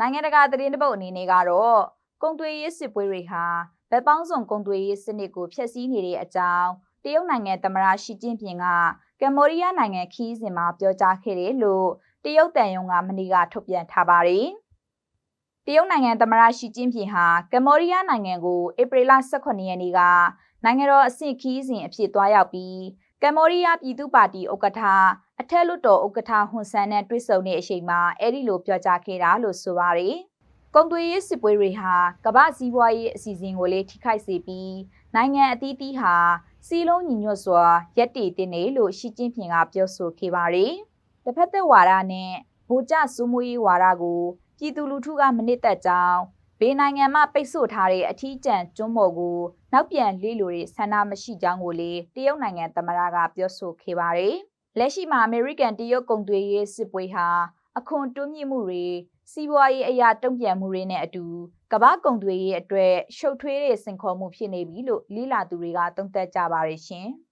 နိုင်ငံတကာသတင်းတပုတ်အနေနဲ့ကတော့ကုန်သွယ်ရေးစစ်ပွဲတွေဟာဗက်ပေါင်းစုံကုန်သွယ်ရေးစနစ်ကိုဖျက်ဆီးနေတဲ့အကြောင်းတရုတ်နိုင်ငံသမ္မတရှီကျင်းပင်ကကမ္ဘောဒီးယားနိုင်ငံခီးစဉ်မှာပြောကြားခဲ့တယ်လို့တရုတ်တန်ယုံကမနေ့ကထုတ်ပြန်ထားပါတယ်။တရုတ်နိုင်ငံသမ္မတရှီကျင်းပင်ဟာကမ္ဘောဒီးယားနိုင်ငံကိုဧပြီလ18ရက်နေ့ကနိုင်ငံတော်အဆင့်ခီးစဉ်အဖြစ်သွားရောက်ပြီး ကမ္ဘောဒီးယားပြည်သူ့ပါတီဥက္ကဋ္ဌအထက်လွှတ်တော်ဥက္ကဋ္ဌဟွန်ဆန်နဲ့တွေ့ဆုံတဲ့အချိန်မှာအဲ့ဒီလိုပြောကြားခဲ့တာလို့ဆိုပါတယ်။ကုန်သွယ်ရေးစစ်ပွဲတွေဟာကမ္ဘာစည်းဝါးရေးအစီအစဉ်ကိုလည်းထိခိုက်စေပြီးနိုင်ငံအသီးသီးဟာစီလုံးညီညွတ်စွာရက်တည်တင်တယ်လို့ရှီကျင်းဖင်ကပြောဆိုခဲ့ပါတယ်။တစ်ဖက်သက်ဝါဒနဲ့ဗိုလ်ကျစိုးမိုးရေးဝါဒကိုပြည်သူလူထုကမနစ်သက်ကြောင်း ဘေးနိုင်ငံမှပိတ်ဆို့ထားတဲ့အထီးကျန်ကျွန်းပေါ်ကိုနောက်ပြန်လေးလိုတွေဆန္ဒမရှိကြောင်းကိုလေတရုတ်နိုင်ငံသမ္မတကပြောဆိုခဲ့ပါတယ်။လက်ရှိမှာအမေရိကန်တရုတ်ကုန်သွယ်ရေးစစ်ပွဲဟာအခွန်တွန်းမြင့်မှုတွေစီးပွားရေးအရာတုံ့ပြန်မှုတွေနဲ့အတူကမ္ဘာကုန်သွယ်ရေးအတွက်ရှုပ်ထွေးတဲ့စင်ခေါ်မှုဖြစ်နေပြီလို့လိလာသူတွေကသုံးသပ်ကြပါတယ်ရှင်။